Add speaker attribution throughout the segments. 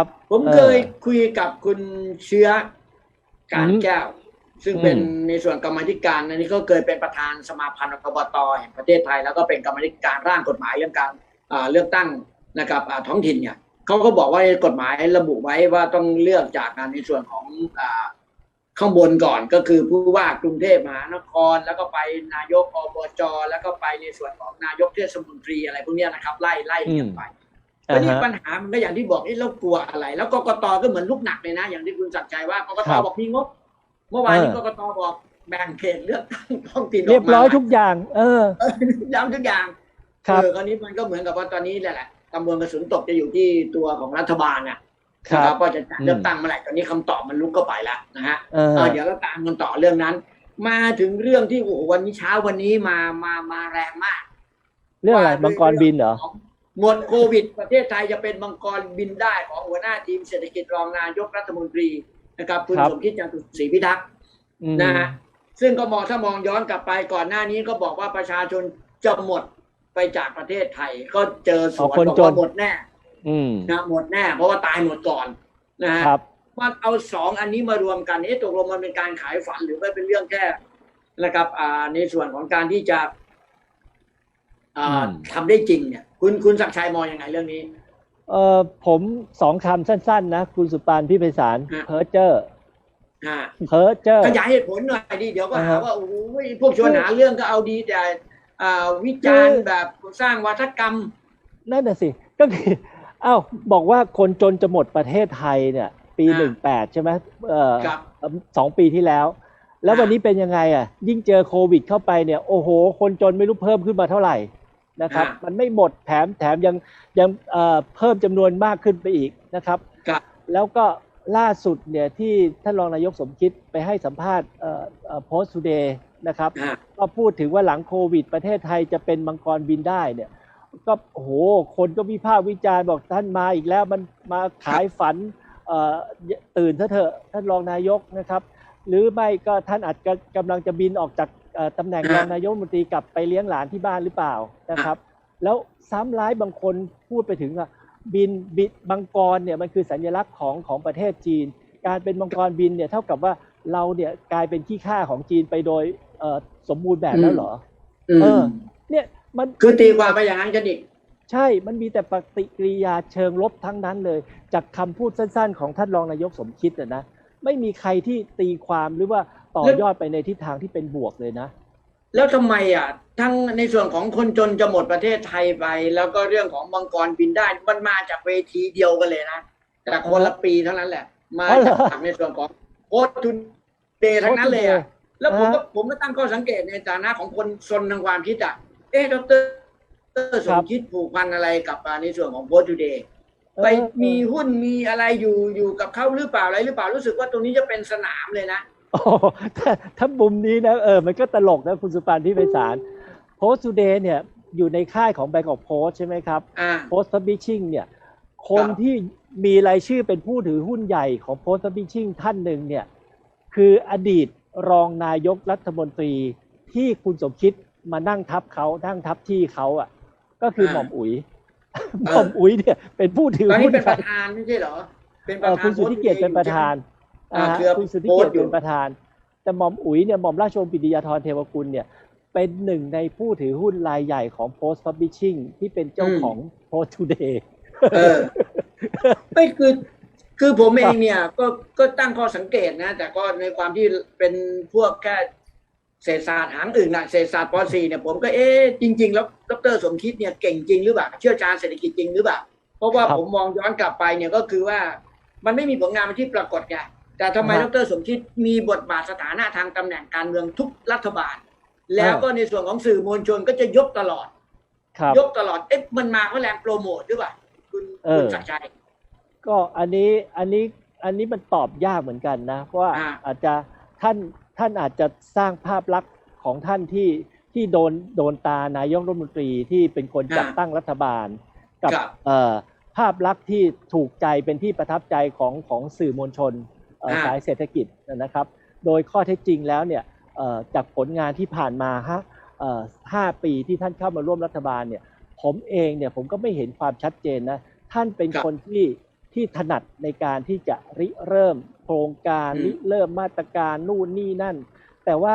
Speaker 1: ครับ
Speaker 2: ผมเคยคุยกับคุณเชื้อการ
Speaker 1: อืม
Speaker 2: แก้ว ซึ่งเป็น
Speaker 1: อืม
Speaker 2: ในส่วนกรรมาธิการอันนี้ก็เคยเป็นประธานสมาพันธ์กบตแห่งประเทศไทย แล้วก็เป็นกรรมาธิการร่างกฎหมายเรื่องการอ่าเลือกตั้งนะครับอ่าท้องถิ่นเนี่ยเขาก็บอกว่าในกฎหมายระบุไว้ว่าต้องเลือกจากการในส่วนของอ่าข้างบนก่อนก็คือผู้ว่ากรุงเทพมหานคร แล้วก็ไปนายกอบจแล้วก็ไปในส่วนของนายกเทศมนตรีอะไรพวกเนี้ยนะครับ ไล่ไล่เรียงไป
Speaker 1: อ่า
Speaker 2: ทีนี้
Speaker 1: ฮะ
Speaker 2: ปัญหามันก็อย่างที่บอกเอ้เรากลัวอะไร แล้วกกตก็เหมือนลูกหนักเลยนะ อย่างที่คุณสักดิ์ใจว่ากกต
Speaker 1: ครับ
Speaker 2: บอกมีงบ เมื่อวานนี้
Speaker 1: เออ
Speaker 2: กกตบอกแบ่งเขตเลือกตั้งท้องถิ่น
Speaker 1: เรียบร้อย
Speaker 2: กมา
Speaker 1: ทุกอย่างเออ
Speaker 2: เออย้ำทุกอย่าง
Speaker 1: ครับ
Speaker 2: เออคราวนี้มันก็เหมือนกับว่าตอนนี้แหละแหละตำรวจกระสุนตกจะอยู่ที่ตัวของรัฐบาลน่ะ
Speaker 1: ครั
Speaker 2: นะ
Speaker 1: บ
Speaker 2: ว่าจะจัด
Speaker 1: อืม
Speaker 2: เลือกตั้งเมื่อไหร่ตอนนี้คำตอบมันลุกเข้าไปแล้วนะฮะ
Speaker 1: เออ
Speaker 2: เออเดี๋ยวเราตามกันต่อเรื่องนั้น มาถึงเรื่องที่โอ้โหวันนี้เช้าวันนี้มามามาแรงมาก
Speaker 1: เรื่องอะไรมังกรบินเหรอ
Speaker 2: หมดโควิด ประเทศไทยจะเป็นมังกรบินได้ของหัวหน้าทีมเศรษฐกิจรองนายกรัฐมนตรีนะครับคุณ
Speaker 1: ครับ
Speaker 2: สมคิดจตุศรีพิทักษ์
Speaker 1: อืม
Speaker 2: นะฮะซึ่งก็มองถ้ามองย้อนกลับไปก่อนหน้านี้ก็บอกว่าประชาชนจะหมดไปจากประเทศไทย ก็เจอสวน
Speaker 1: อ๋อคน
Speaker 2: บอก
Speaker 1: จน
Speaker 2: ว่าหมดแน่
Speaker 1: อืม
Speaker 2: นะหมดแน่ เพราะว่าตายหมดก่อนนะฮะ
Speaker 1: ครับ
Speaker 2: ว่าเอาสองอันนี้มารวมกันเอ๊ะตกลงมันเป็นการขายฝันหรือว่าเป็นเรื่องแค่นะครับอ่าในส่วนของการที่จะ อ่า
Speaker 1: อืม
Speaker 2: ทำได้จริงเนี่ยคุณคุณศักดิ์ชัยมองยังไงเรื่องนี้
Speaker 1: เออผมสองคำสั้น ๆ นะ คุณสุปานพี่ไพศาล
Speaker 2: ฮะ
Speaker 1: เพอเจอร์
Speaker 2: อ่า
Speaker 1: เพอเจอร์
Speaker 2: ขยายเหตุผลหน่อยดิเดี๋ยวก็
Speaker 1: อ่า
Speaker 2: หา
Speaker 1: ฮะ
Speaker 2: ว่าโอ้โหพวกชวนหาเรื่องก็เอาดีแต่อ่าวิจารณ์แบบสร้างวัฒกรรม
Speaker 1: นั่นน่ะสิก็คืออ้าวบอกว่าคนจนจะหมดประเทศไทยเนี่ย ปี
Speaker 2: อ่า
Speaker 1: หนึ่งแปดใช่ไหมเอ่อ
Speaker 2: ครับ
Speaker 1: สองปีที่แล้ว แล้ว
Speaker 2: อ่า
Speaker 1: วันนี้เป็นยังไงอะ ยิ่งเจอโควิดเข้าไปเนี่ย โอ้โห คนจนไม่รู้เพิ่มขึ้นมาเท่าไหร่ นะครับ
Speaker 2: อ่ามั
Speaker 1: มันไม่หมดแถมแถมยังยังเอ่อเพิ่มจำนวนมากขึ้นไปอีกนะครับ
Speaker 2: ครับ
Speaker 1: แล้วก็ล่าสุดเนี่ยที่ท่านรองนายกสมคิดไปให้สัมภาษณ์โพสต์ทูเดย์นะครับ
Speaker 2: อ่า
Speaker 1: ก็พูดถึงว่าหลังโควิด ประเทศไทยจะเป็นมังกรบินได้เนี่ยก็โอ้โหคนก็วิพากษ์วิจารณ์บอกท่านมาอีกแล้วมันมาขายฝันเอ่อตื่นซะเถอะท่านรองนายกนะครับ หรือไม่ก็ท่านอาจจะกำลังจะบินออกจากเอ่อ ตำแหน่งรองนายกรัฐมนตรีกลับไปเลี้ยงหลานที่บ้านหรือเปล่านะครับ แล้วซ้ำร้ายบางคนพูดไปถึงว่าบินบินมังกรเนี่ยมันคือสัญลักษณ์ของของประเทศจีน การเป็นมังกรบินเนี่ยเท่ากับว่าเราเนี่ยกลายเป็นขี้ข้าของจีนไปโดยเอ่อสมบูรณ์แบบแล้วเหรอ
Speaker 2: อืม
Speaker 1: เออ เนี่ยมัน
Speaker 2: คือตีความไปอย่างนั้นกันอีก
Speaker 1: ใช่ มันมีแต่ปฏิกิริยาเชิงลบทั้งนั้นเลย จากคำพูดสั้น ๆ ของท่านรองนายกสมคิดนะนะไม่มีใครที่ตีความหรือว่า ต่อยอดไปในทิศทางที่เป็นบวกเลยนะ
Speaker 2: แล้วทำไมอะ ทั้งในส่วนของคนจนจะหมดประเทศไทยไป แล้วก็เรื่องของมังกรบินได้มันมาจากเวทีเดียวกันเลยนะแต่คนละปีเท่านั้นแหละ มา
Speaker 1: อ๋อเหรอ
Speaker 2: จากในส่วนของโค้ดทุนเดย์ทั้งนั้นเลยอะแล้วผมก็ผมก็ตั้งข้อสังเกตในฐานะของคนซนทางความคิดอะเอ๊ะดรสมคิดผูกพันอะไรกับในส่วนของโค้ดทูเดย์ไปมีหุ้นมีอะไรอยู่อยู่กับเขาหรือเปล่าอะไรหรือเปล่ารู้สึกว่าตรงนี้จะเป็นสนามเลยนะ
Speaker 1: โอ้ถ้าถ้ามุมนี้นะเออมันก็ตลกนะคุณสุปานที่ไพศาลโพสต์ t ูเดย์เนี่ยอยู่ในค่ายของแบงก์ออ p โพสใช่ไหมครับ
Speaker 2: อ่า
Speaker 1: โพสต์ u b ิชชิ่งเนี่ยคน
Speaker 2: ครับ
Speaker 1: ที่มีรายชื่อเป็นผู้ถือหุ้นใหญ่ของโพสต์ u b ิชชิ่งท่านหนึ่งเนี่ยคืออดีตรองนายกรัฐมนตรีที่คุณสมคิดมานั่งทับเขานั่งทับที่เขาอะ ก็คือหม่อมอุ๋ยหม่อมอุ๋ยเนี่ยเป็นผู้ถือ
Speaker 2: ตอนนี้
Speaker 1: หุ้น
Speaker 2: เป็น
Speaker 1: ให
Speaker 2: ป
Speaker 1: ญ่
Speaker 2: ระธานไม่ใช่เหรอเป็นป
Speaker 1: เอ่
Speaker 2: ระ
Speaker 1: อ
Speaker 2: ธาน
Speaker 1: คุณสุทธิเกียรติเป็นประธาน
Speaker 2: อ่า
Speaker 1: อ่า
Speaker 2: เครือ
Speaker 1: คุณสุทธิเกียรติ
Speaker 2: โพสต์อยู่
Speaker 1: เป็นประธาน แต่หม่อมอุ๋ยเนี่ยหม่อมราชวงศ์ปิติยาธรเทวกุลเนี่ยเป็นหนึ่งในผู้ถือหุ้นรายใหญ่ของ Post Publishing ที่เป็นเจ้าของ Post Today
Speaker 2: เออไม่คือคือผมเองเนี่ยก็ก็ตั้งข้อสังเกตนะ แต่ก็ในความที่เป็นพวกแค่เศรษฐศาสตร์หางอื่นนะเศรษฐศาสตร์ป .4 เนี่ยผมก็เอ๊ะจริง ๆ แล้วดรสมคิดเนี่ยเก่งจริงหรือเปล่าเชี่ยวชาญเศรษฐกิจจริงหรือเปล่าเพราะว่า
Speaker 1: ครับ
Speaker 2: ผมมองย้อนกลับไปเนี่ยก็คือว่ามันไม่มีผลงานที่ปรากฏไง แต่ทำไม
Speaker 1: ค
Speaker 2: ด
Speaker 1: รับ
Speaker 2: รสมคิดมีบทบาทสถานะทางตำแหน่งการเมืองทุกรัฐบาล แล้วก็ในส่วนของสื่อมวลชนก็จะยกตลอด
Speaker 1: ครับ
Speaker 2: ยกตลอดเอ๊ะมันมาเพราะแรงโปรโมทหรือเปล่าคุณ
Speaker 1: เออ
Speaker 2: คุณศักดิ์ชัย
Speaker 1: ก็อันนี้อันนี้อันนี้มันตอบยากเหมือนกันนะเพราะว่า
Speaker 2: อ่า
Speaker 1: อาจจะท่านท่านอาจจะสร้างภาพลักษณ์ของท่านที่ที่โดนโดนตานายกรัฐมนตรีที่เป็นคนจัดตั้งรัฐบาล กับ
Speaker 2: ครับ
Speaker 1: เอ่อภาพลักษณ์ที่ถูกใจเป็นที่ประทับใจของของสื่อมวลชนเอ่อ
Speaker 2: อ่า
Speaker 1: สายเศรษฐกิจนะครับ โดยข้อเท็จจริงแล้วเนี่ยเอ่อจากผลงานที่ผ่านมาฮะเอ่อห้าปีที่ท่านเข้ามาร่วมรัฐบาลเนี่ยผมเองเนี่ยผมก็ไม่เห็นความชัดเจนนะท่านเป็น
Speaker 2: ครับ
Speaker 1: คนที่ที่ถนัดในการที่จะริเริ่มโครงการ
Speaker 2: อืม
Speaker 1: ริเริ่มมาตรการนู่นนี่นั่น แต่ว่า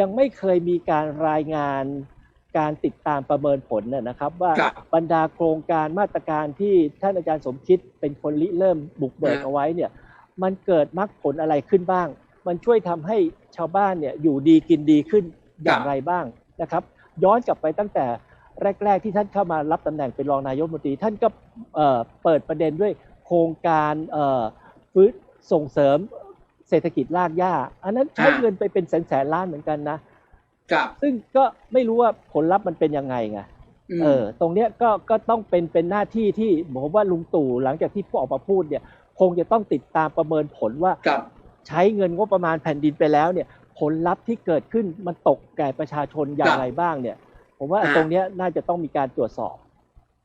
Speaker 1: ยังไม่เคยมีการรายงานการติดตามประเมินผลน่ะนะครับ ว่า
Speaker 2: ครับ
Speaker 1: บรรดาโครงการมาตรการที่ท่านอาจารย์สมคิดเป็นคนริเริ่มบุกเบิก
Speaker 2: ฮะ
Speaker 1: เอาไว้เนี่ย มันเกิดมรรคผลอะไรขึ้นบ้าง มันช่วยทำให้ชาวบ้านเนี่ยอยู่ดีกินดีขึ้นอย่างไรบ้างนะครับ ย้อนกลับไปตั้งแต่แรก ๆ ที่ท่านเข้ามารับตำแหน่งเป็นรองนายกรัฐมนตรี ท่านก็เอ่อเปิดประเด็นด้วยโครงการเอ่อฟื้นส่งเสริมเศรษฐกิจรากหญ้า อันนั้นใช้
Speaker 2: อ่า
Speaker 1: เงินไปเป็นแสนๆล้านเหมือนกันนะ
Speaker 2: ครับ
Speaker 1: ซึ่งก็ไม่รู้ว่าผลลัพธ์มันเป็นยังไงไง
Speaker 2: ม
Speaker 1: เออตรงเนี้ยก็ก็ต้องเป็นเป็นหน้าที่ที่ผมว่าลุงตู่หลังจากที่ผู้ออกมาพูดเนี่ย คงจะต้องติดตามประเมินผลว่า
Speaker 2: ครับ
Speaker 1: ใช้เงินงบประมาณแผ่นดินไปแล้วเนี่ยผลลัพธ์ที่เกิดขึ้นมันตกแก่ประชาชนอย่างไรบ้างเนี่ย ผมว่า
Speaker 2: อ่า
Speaker 1: ตรงเนี้ยน่าจะต้องมีการตรวจสอบ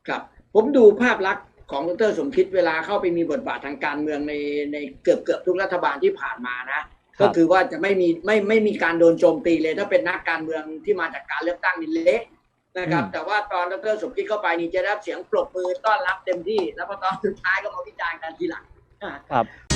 Speaker 2: ครับผมดูภาพลักษณ์ของดรสมคิดเวลาเข้าไปมีบทบาททางการเมืองในในเกือบเกือบทุกรัฐบาลที่ผ่านมานะ
Speaker 1: ครับ
Speaker 2: ก็คือว่าจะไม่มีไม่ไม่มีการโดนโจมตีเลย ถ้าเป็นนักการเมืองที่มาจากการเลือกตั้งนี่เละนะครับ แต่ว่าตอนดรสมคิดเข้าไปนี่จะได้รับเสียงปรบมือต้อนรับเต็มที่ แล้วพอตอนสุดท้ายก็มาวิจารณ์กันทีหลัง
Speaker 1: ครับ